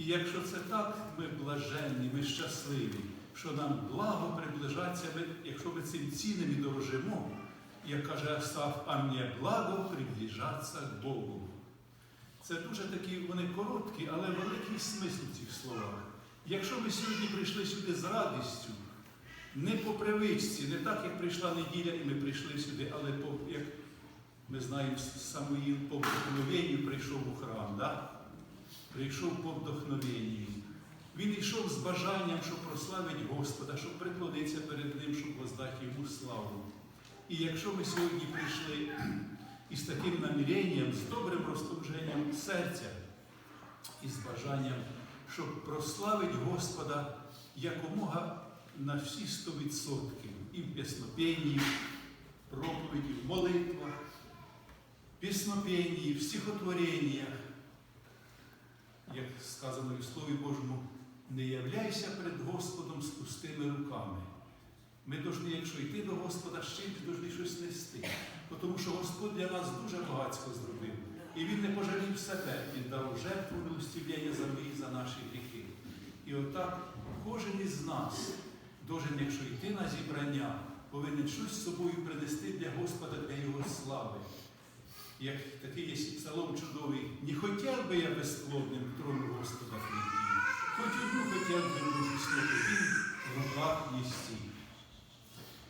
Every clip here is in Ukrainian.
І якщо це так, ми блаженні, ми щасливі, що нам благо приближаться, якщо ми цим цінним і дорожимо, як каже Асаф, а мені благо приближатися к Богу. Це дуже такі, вони короткі, але великий смисл в цих словах. Якщо ми сьогодні прийшли сюди з радістю, не по привичці, не так, як прийшла неділя, і ми прийшли сюди, але по, як ми знаємо, Самуїл по вдохновенню прийшов у храм, да? Прийшов по вдохновенню. Він йшов з бажанням, щоб прославити Господа, щоб приклонитися перед Ним, щоб воздати йому славу. І якщо ми сьогодні прийшли із таким наміренням, з добрим розслуженням серця і з бажанням, щоб прославити Господа якомога на всі 100% і в піснопенні, проповіді, в молитвах, піснопенні, в стихотвореннях, як сказано в Слові Божому, не являйся перед Господом з пустими руками. Ми повинні, якщо йти до Господа, чимось повинні щось нести. Тому що Господь для нас дуже багатсько зробив. І Він не пожалів себе, Він дав жертву милостивлення за мої, за наші гріхи. І отак кожен із нас, должен, якщо йти на зібрання, повинен щось з собою принести для Господа, для Його слави. Як такий є псалом чудовий, не хотів би я безплодним к трону Господа прийти, хоч одну хотів би душу слухати, він в руках єсті.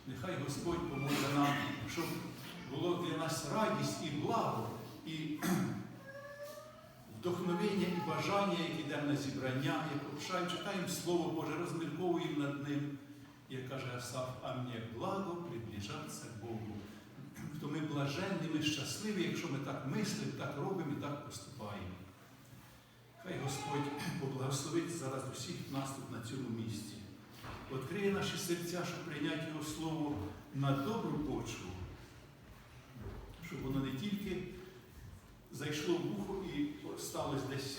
Нехай Господь поможе нам, щоб було для нас радість і благо, і вдохновення і бажання, як йдемо на зібрання, як обшаємо, читаємо Слово Боже, розмірковуємо над ним, як каже Асаф, а мені благо приближатися Богу. То ми блаженні, ми щасливі, якщо ми так мислимо, так робимо і так поступаємо. Хай Господь поблагословить зараз усіх нас тут на цьому місці. Відкриє наші серця, щоб прийняти Його Слово на добру почву, щоб воно не тільки зайшло в вухо і сталося десь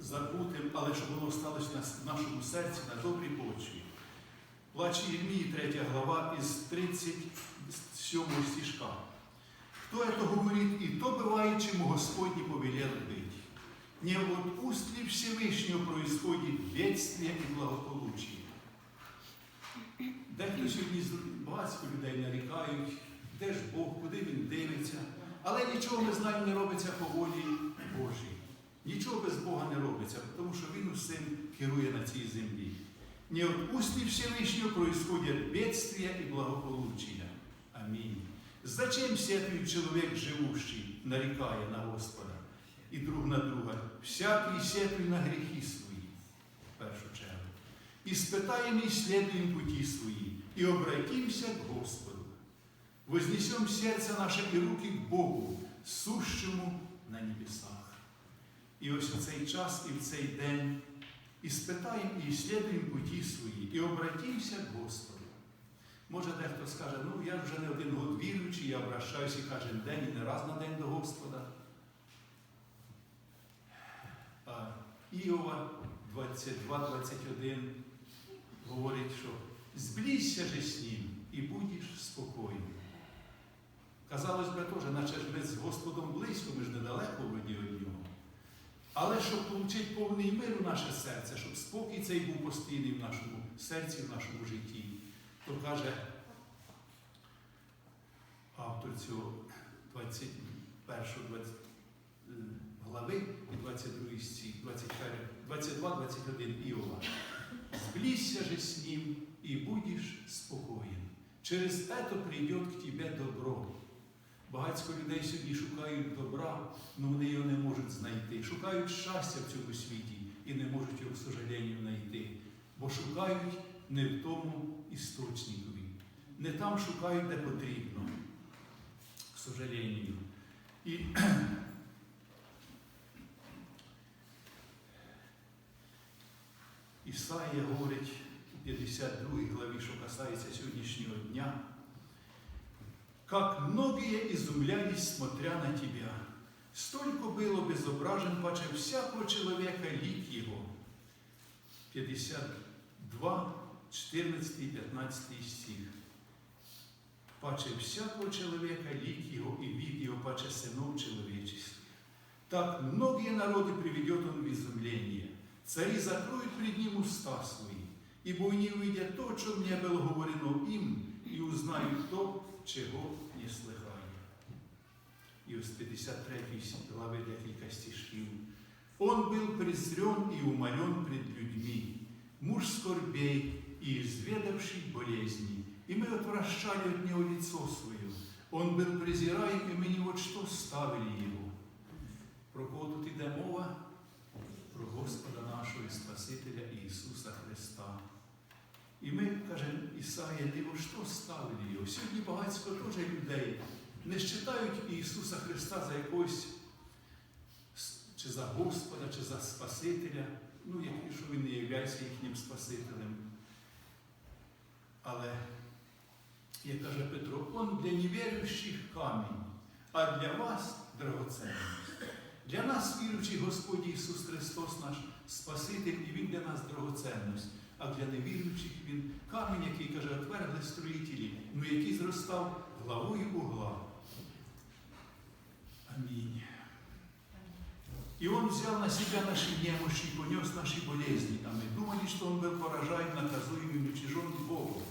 забутим, але щоб воно сталося в нашому серці на добрій почві. Плач Єрмії, 3 глава, із 37 стишка. Кто это говорит, и то бывает, чему Господь не повелел быть. Не от уст ли Всевышнего происходит бедствие и благополучие. Дехто сьогодні з багатько людей нарікають, де ж Бог, куди він дивиться. Але нічого ми знаємо не робиться по волі Божій. Нічого без Бога не робиться, тому що Він усім керує на цій землі. Не от уст ли Всевышнего происходят бедствия и благополучия. Аминь. Зачем сетует человек живущий, нарекая на Господа и друг на друга? Всякий сетуй на грехи свої, в першу чергу. Испытаем и исследуем пути свои, и обратимся к Господу. Вознесем сердце наше и руки к Богу, сущему на небесах. І ось у цей час і в цей день і спитаємо і ісследуємо путі свої, і обратимося к Господу. Може, дехто скаже, ну я вже не один год віруючий, я обращаюся кожен день і не раз на день до Господа. А Іова 22-21 говорить, що зблізься же з ним і будеш спокійним. Казалось би теж, наче ж ми з Господом близько, ми ж недалеко вроді від нього. Але щоб отримати повний мир у наше серце, щоб спокій цей був постійний в нашому серці, в нашому житті, то каже автор цього 21 глави і 22 стих, 22-21 Іова. Зблизься же с ним и будешь спокоен. Через это придет к тебе добро. Багатько людей сьогодні шукають добра, але вони його не можуть знайти. Шукають щастя в цьому світі і не можуть його, к сожалению, знайти. Бо шукають не в тому істочникові. Не там шукають, де потрібно, к сожалению. І Ісаїя говорить у 52 главі, що касається сьогоднішнього дня. Как многие изумлялись, смотря на тебя. Столько было безображен, паче всякого человека лик его. 52, 14 и 15 стих. Паче всякого человека лик его и вид его, паче сынов человеческих. Так многие народы приведет он в изумление. Цари закроют пред ним уста свои, ибо они увидят то, о чем не было говорено им, и узнают то, чого не слыхали. І ось 53 глави декілька стишків. Он был презрен и умолен пред людьми, муж скорбей и изведавший болезни, и мы отвращали от него лицо свое. Он был презираем, и мы ни вот что ставили его. Про кого тут іде мова? Про Господа нашого і Спасителя Ісуса Христа. І ми, каже Ісая, диво, що ставили його? Сьогодні багатько теж людей не считають Ісуса Христа за якогось с- чи за Господа, чи за Спасителя, ну, як- що Він не є їхнім Спасителем. Але, як каже Петро, он для невіруючих камінь, а для вас драгоценність. Для нас, віруючий Господь Ісус Христос, наш Спаситель, і Він для нас драгоценність. А для невіруючих Він камінь, який каже, отвергли строїтелі, ну який зростав главою угла. Аминь. И Он взял на себя наши немощи, понес наши болезни, а мы думали, что Он был поражаем, наказуемым и чужим Богом.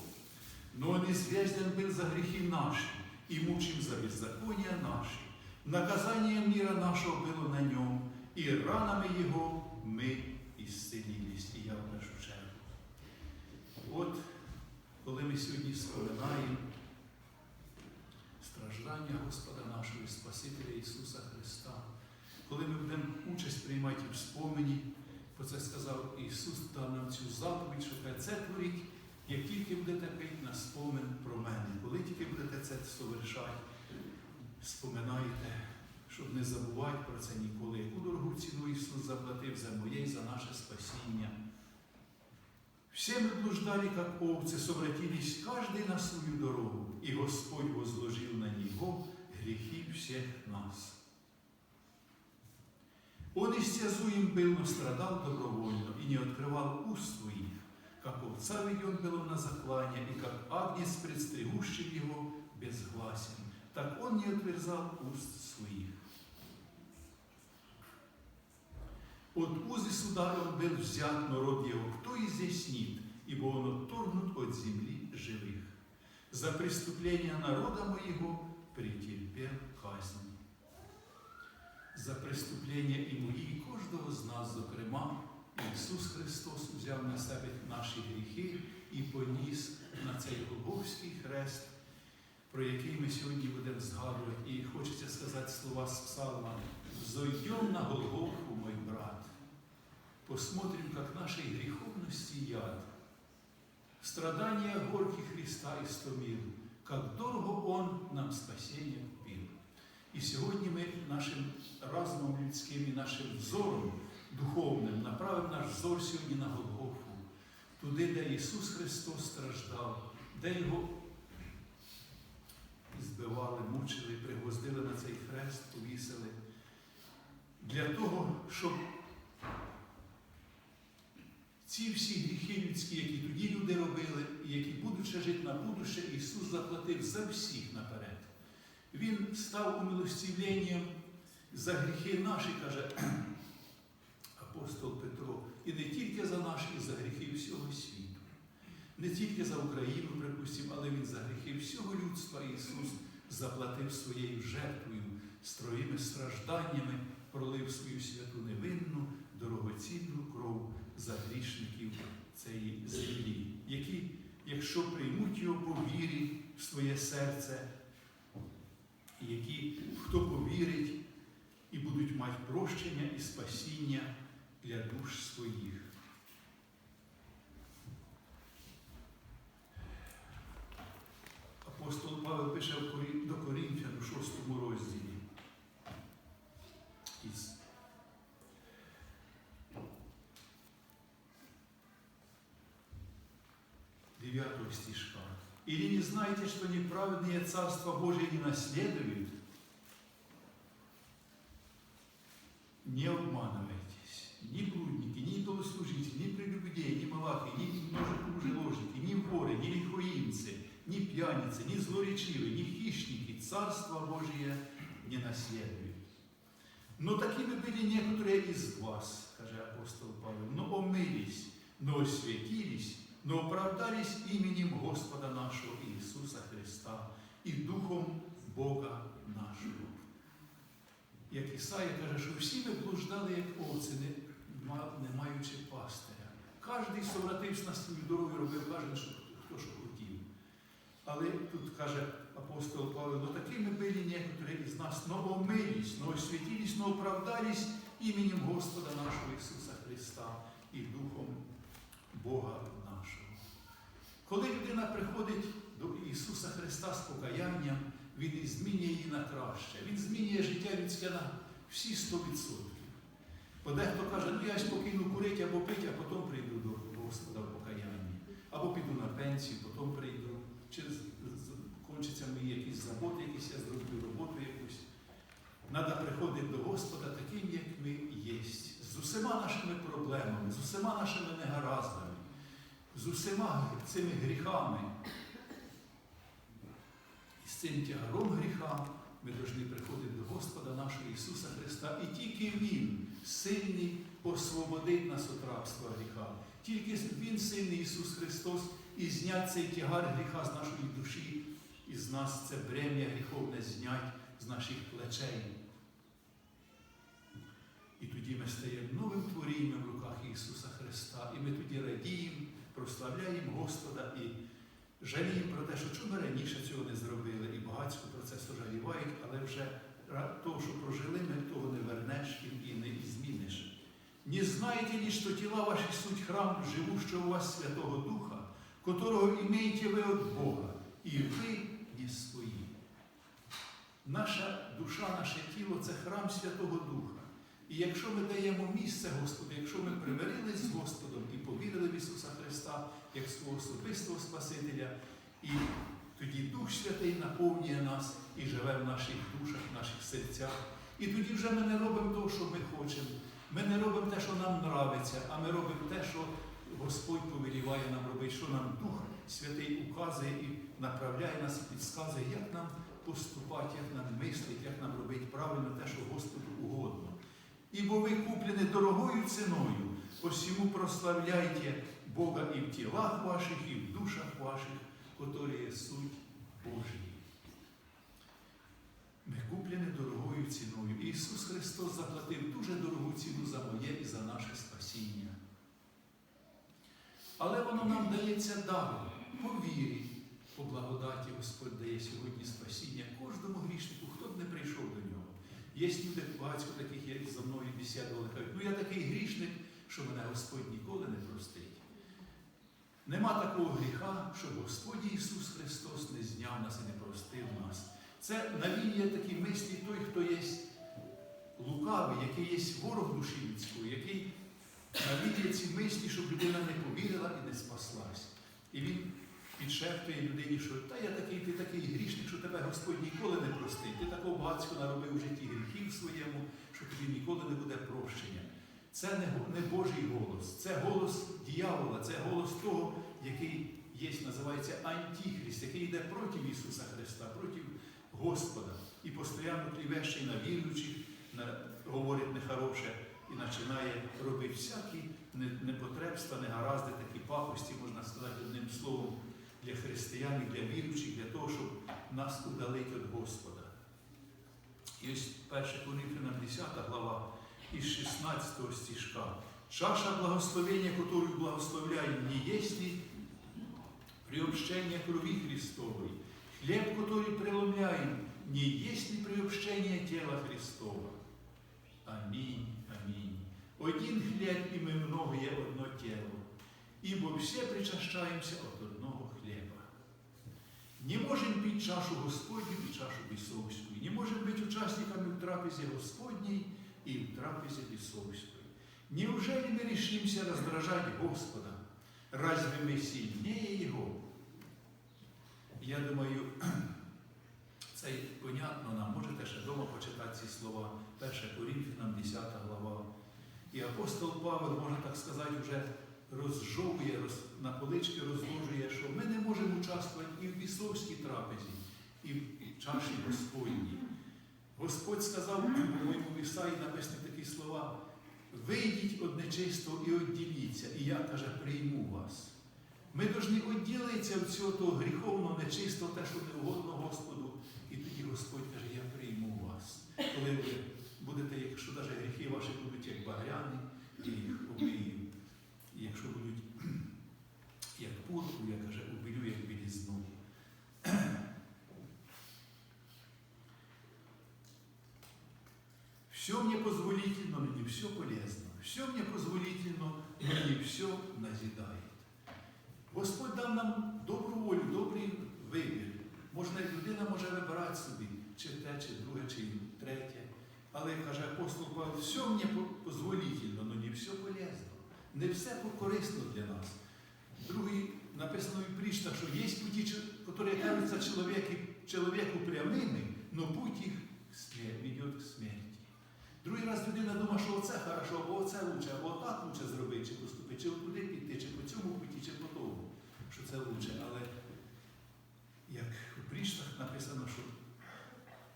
Но Он известен был за грехи наши и мучим за беззакония наши. Наказание мира нашего было на нем, и ранами Его мы исцелились. І я в першу чергу. От коли ми сьогодні споминаємо страждання Господа нашого і Спасителя Ісуса Христа, коли ми будемо участь приймати в спомені, про це сказав Ісус, дав нам цю заповідь, що каже, це творіть, як тільки будете пити на спомин про мене, коли тільки будете це совершати, споминайте, щоб не забувати про це ніколи, яку дорогу ціну Ісус заплатив за моє і за наше спасіння. Все мы блуждали, как овцы, совратились каждый на свою дорогу, и Господь возложил на него грехи всех нас. Он истязуем был, но страдал добровольно и не открывал уст своих, как овца веден был он на заклание, и как агнец, предстригущий его, безгласен. Так он не отверзал уст своих. От узы суда он был взят, народ его, кто изъяснит, ибо он отторгнут от земли живых. За преступление народа моего претерпел казнь. За преступлення і мої, і кожного з нас, зокрема, Ісус Христос взяв на себе наші гріхи і поніс на цей Голговський хрест, про який ми сьогодні будемо згадувати. І хочеться сказати слова з псалма «Зойдем на Голгофу, мой брат, посмотрим, как нашей греховности яд, страдания горки Христа истомил, как дорого Он нам спасение купил. І сьогодні ми нашим разумом людським і нашим взором духовним направимо наш взор сьогодні на Голгофу, туди, де Ісус Христос страждав, де Його збивали, мучили, пригвоздили на цей хрест, повісили. Для того, щоб ці всі гріхи людські, які тоді люди робили, і які будуть ще жити на будуще, Ісус заплатив за всіх наперед. Він став умилостивленням за гріхи наші, каже апостол Петро, і не тільки за наші, за гріхи всього світу. Не тільки за Україну, припустимо, але Він за гріхи всього людства Ісус заплатив своєю жертвою, своїми стражданнями, пролив свою святу невинну, дорогоцінну кров за грішників цієї землі, які, якщо приймуть його по вірі в своє серце, які, хто повірить і будуть мати прощення і спасіння для душ своїх. Апостол Павел пише в Корі- до Корінфян у шостому розділі. Із девятого стишка. Или не знаете, что неправедные Царство Божие не наследуют? Не обманывайтесь. пьяницы, ни злоречивые, ни хищники Царство Божие не наследуют. Но такими были некоторые из вас, каже апостол. апостол Павел, но омились, но освятились, но оправдались именем Господа нашого Ісуса Христа і Духом Бога нашого. Як Ісая каже, що всі ми блуждали, як овці, не, ма- не маючи пастиря. Кожний совратився на свою дорогу і робив кожен, що, хто що хотів. але тут каже апостол Павел, но такими были некоторые из нас, но омились, но освятились, именем Господа нашого Ісуса Христа і Духом Бога нашого. Коли людина приходить до Ісуса Христа з покаянням, Він і змінює її на краще. Він змінює життя людське на всі 100%. Бо дехто каже, ну я ж покину курити або пити, а потім прийду до Господа в покаянні. Або піду на пенсію, потім прийду. Чи кончаться мої якісь заботи, якісь я зроблю роботу якусь. Треба приходити до Господа таким, як ми є, з усіма нашими проблемами, з усіма нашими негараздами, з усіма цими гріхами. І з цим тягаром гріха ми повинні приходити до Господа нашого Ісуса Христа. І тільки Він сильний освободить нас від рабства гріха. Тільки Він сильний Ісус Христос і знять цей тягар гріха з нашої душі, і з нас це брем'я гріховне знять з наших плечей. І тоді ми стаємо новим творінням в руках Ісуса Христа. І ми тоді радіємо, прославляємо Господа і жаліємо про те, що чому раніше цього не зробили, і багатько про це сожалівають, але вже того, що прожили, ми того не вернеш і- не зміниш. Не знаєте ли, що тіла ваші суть храм, живущого у вас Святого Духа, которого имеете ви від Бога, і ви не свої. Наша душа, наше тіло це храм Святого Духа. І якщо ми даємо місце Господу, якщо ми примирились з Господом і повірили в Ісуса Христа як свого особистого Спасителя, і тоді Дух Святий наповнює нас і живе в наших душах, в наших серцях. І тоді вже ми не робимо того, що ми хочемо. Ми не робимо те, що нам нравиться, а ми робимо те, що Господь повеліває нам робити, що нам Дух Святий указує і направляє нас, і підказує, як нам поступати, як нам мислити, як нам робити правильно те, що Господу угодно. Ібо ви куплені дорогою ціною, посему прославляйте Бога і в тілах ваших, і в душах ваших, котрі є суть Божій. Ми куплені дорогою ціною. Ісус Христос заплатив дуже дорогу ціну за моє і за наше спасіння. Але воно нам дається даром, по вірі, по благодаті Господь дає сьогодні спасіння кожному грішнику, хто б не прийшов до нього. Є люди, багатько таких є за мною бесідували, кажуть, ну я такий грішник, що мене Господь ніколи не простить. Нема такого гріха, щоб Господь Ісус Христос не зняв нас і не простив нас. Це навіює такі мислі той, хто є лукавий, який є ворог душі людської, який навіює ці мислі, щоб людина не повірила і не спаслась. І він підшептує людині, що та я такий, ти такий грішник, що тебе Господь ніколи не простить. Ти такого багатсько наробив у житті гріхів своєму, що тобі ніколи не буде прощення. Це не, Божий голос, це голос дьявола, це голос того, який є, називається Антихрист, який йде проти Ісуса Христа, проти Господа. І постійно клівещий на віруючих, на, говорить нехороше починає робити всякі непотребства, негаразди, такі пакості, можна сказати, одним словом, для християн і для віруючих, для того, щоб нас удалити від Господа. І ось 1 Коринфянам 10 глава із 16 стишка. Чаша благословения, которую благословляем, не есть ли приобщение крови Христовой? Хлеб, который преломляем, не есть ли приобщение тела Христова? Аминь Один хлеб, и мы многое одно тело, ибо все причащаемся от одного хлеба. Не можем пить чашу Господню и чашу бесовскую, не можем быть участниками в трапезе Господней и в трапезе бесовской. Неужели мы решимся раздражать Господа? Разве мы сильнее Его? Я думаю, це й понятно нам. Можете ще вдома почитати ці слова. 1 Корінфянам, 10 глава. і апостол Павел, можна так сказати, вже розжовує, роз, на полички розложує, що ми не можемо участвувати і в бісовській трапезі, і в чаші Господній. Господь сказав, по-моєму, в Ісаї написані такі слова, вийдіть од нечистого і відділіться, і я, каже, прийму вас. Ми повинні відділитися від цього того гріховного, нечистого, те, що не угодно Господу. І тоді Господь каже, я прийму вас. Коли ви будете, якщо навіть гріхи ваші будуть як багряни, і їх обію. І якщо будуть як пурку, я каже, убілю як білізну. Все мне позволительно, но не все полезно. Все мне позволительно, но не все назидает. Господь дав нам добру волю, добрий вибір. Можна, людина може вибирати собі, чи те, чи друге, чи третє. Але каже апостол Павло, все мені по- позволительно, но не все полезно. Не все корисно для нас. Другий написано в притчах, що є путі, які кажуться чоловіку, прямими, но путь їх веде к смерті. Другий раз людина думає, що оце хорошо, або оце лучше, або так лучше зробити, чи поступити, чи туди піти, чи по цьому путі, чи по тому, що це лучше. Але як у пріштах написано, що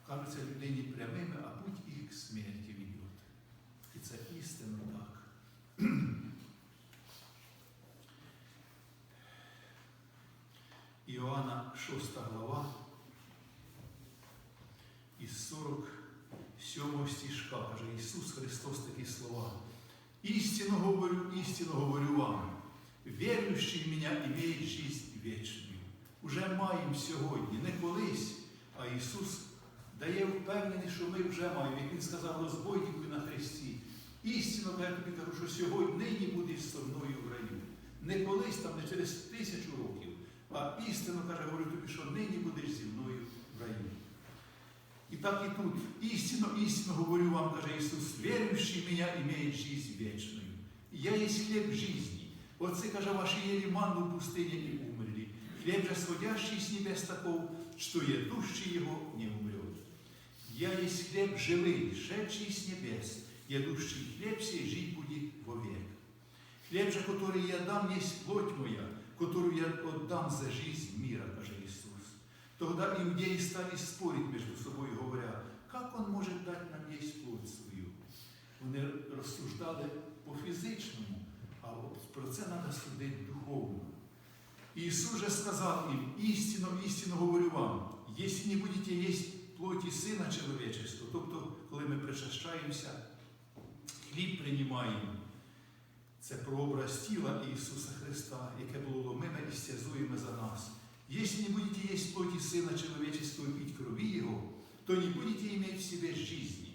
кажуться людині прямими, а путь смерті веде. І це істинно так. Іоанна 6 глава із 47 стишка каже Ісус Христос такі слова. Истину говорю, истину говорю вам. Верующий в меня имеет жизнь вечную. Уже маємо сьогодні, не колись, а Ісус дає впевненість, що ми вже маємо. Як Він сказав розбойнику на хресті. Істинно, я тобі кажу, що сьогодні нині будеш зі мною в раю. Не колись там, не через тисячу років, а істинно каже, говорю тобі, що нині будеш зі мною в раю. І так і тут. Істинно, істинно говорю вам, каже Ісус, верующий в меня имеет жизнь вечную. Я есть хлеб жизни. Отцы, каже, ваши ели манну в пустыне и умерли. Хлеб же сходящий с небес таков, что едущий его не умрет. Я есть хлеб живый, шедший с небес. Едущий хлеб сей жить будет вовек. Хлеб же, который я дам, есть плоть моя, которую я отдам за жизнь мира, каже Иисус. Тогда иудеи стали спорить между собой, говоря, как он может дать нам есть плоть свою? Вони розсуждали по фізичному, а про це треба судити духовно. Ісус же сказав їм, істинно, істинно говорю вам, якщо не будете їсти плоті Сина Чоловічого, тобто, коли ми причащаємося, хліб приймаємо, це прообраз тіла Ісуса Христа, яке було ломиме і стязуємо за нас. Если не будете есть плоти Сына Человеческого и крови Его, то не будете иметь в себе жизни.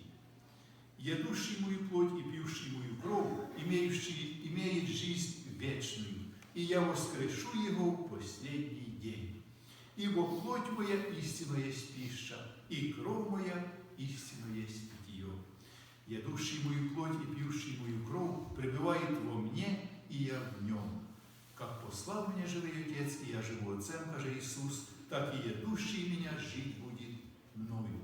Ядущий мою плоть и пьющий мою кровь, имеющий, имеет жизнь вечную, и я воскрешу его в последний день. Ибо плоть моя истинно есть пища, и кровь моя истинно есть питье. Ядущий мою плоть и пьющий мою кровь пребывает во мне, и я в нем. Как послал меня живый Отец, и я живу Отцем, каже Иисус, так и ядущий меня жить будет мною.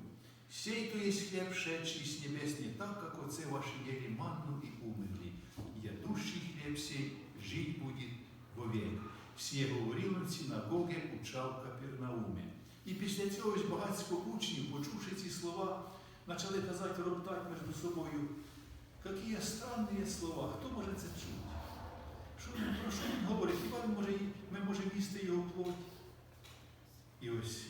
Сей то есть хлеб, шедший с небес, не так, как отцы ваши ели манну и умерли. Ядущий хлеб сей жить будет вовек. Всі говорили в синагоги, учав в Капернауме. І після цього ж багатько учнів, почувши ці слова, почали казати, роптати між собою, які странні слова, хто може це чути? Що про що він говорить? Хіба він може, ми їсти його плоть? І ось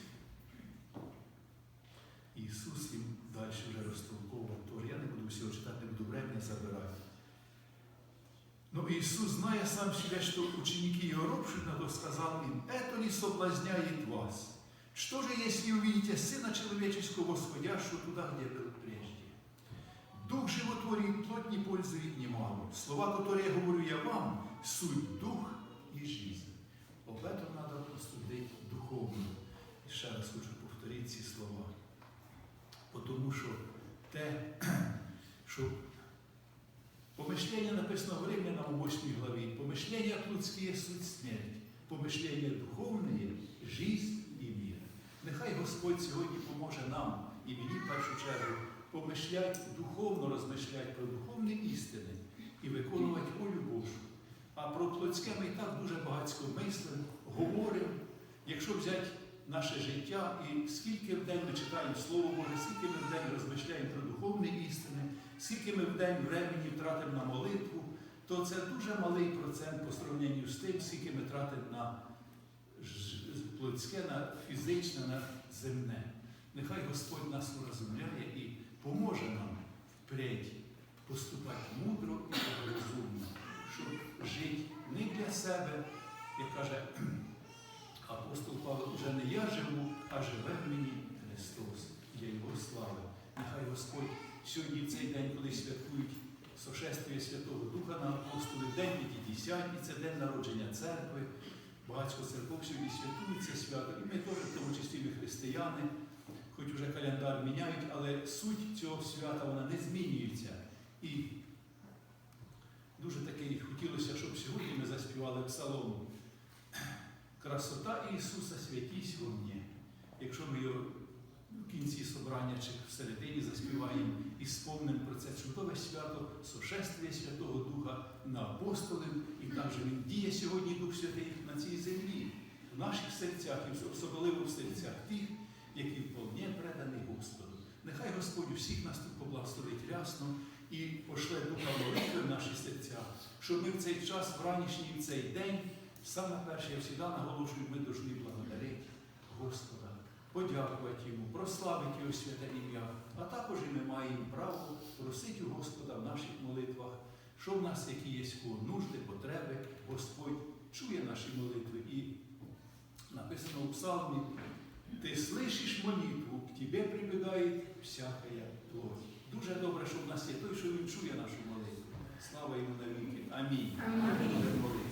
Ісус їм далі вже розтолковував. Тож я не буду всього читати, не буду времени забирати. Но Иисус, зная сам себя, что ученики его ропшут на то, сказал им, это не соблазняет вас. Что же, если увидите Сына Человеческого, восходящего туда, где был прежде? Дух животворит, плоть не пользует немало. Слова, которые я говорю я вам, суть дух и жизнь. Об этом надо постудити духовно. І ще раз хочу повторити ці слова. Тому що те, що помишлення написано в Римлянам у 8 главі, помишлення плотські суть смерть, помишлення духовне жизнь і мір. Нехай Господь сьогодні поможе нам і мені в першу чергу помишлять, духовно розмишлять про духовні істини і виконувати волю Божу. А про плотське ми і так дуже багатько мислимо, говоримо. Якщо взяти наше життя і скільки в день ми читаємо Слово Боже, скільки ми в день розмишляємо про духовні істини, скільки ми в день времени втратимо на молитву, то це дуже малий процент по сравненню з тим, скільки ми тратимо на ж- плотське, на фізичне, на земне. Нехай Господь нас урозумляє і поможе нам впредь поступати мудро і розумно, щоб жити не для себе, як каже апостол Павло, вже не я живу, а живе в мені Христос. Я Його слави. Нехай Господь сьогодні в цей день, коли святкують сошествие Святого Духа на апостоли, День П'ятдесятні, це день народження церкви. Багатько церков святкують це свято, і ми теж, в тому числі ми християни, хоч уже календар міняють, але суть цього свята вона не змінюється. І дуже таки хотілося, щоб сьогодні ми заспівали псалом Красота Ісуса святісь во мені. Якщо ми його в кінці собрання чи всередині заспіваємо і спомнимо про це чудове свято, сошествие Святого Духа на апостолів, і там же він діє сьогодні Дух Святий на цій землі, в наших серцях, і особливо в серцях тих, які вполне предані Господу. Нехай Господь усіх нас тут поблагословить рясно і пошле духа молитви в наші серця, щоб ми в цей час, в ранішній в цей день, саме перше, я завжди наголошую, ми повинні благодарити Господа, подякувати Йому, прославити Його святе ім'я, а також і ми маємо право просити у Господа в наших молитвах, що в нас які є нужди, потреби, Господь чує наші молитви. І написано у псалмі, ти слышиш молитву, к тебе прибігає всякая плоть. Дуже добре, що в нас є той, що він чує нашу молитву. Слава йому навіки. Амінь. Амінь.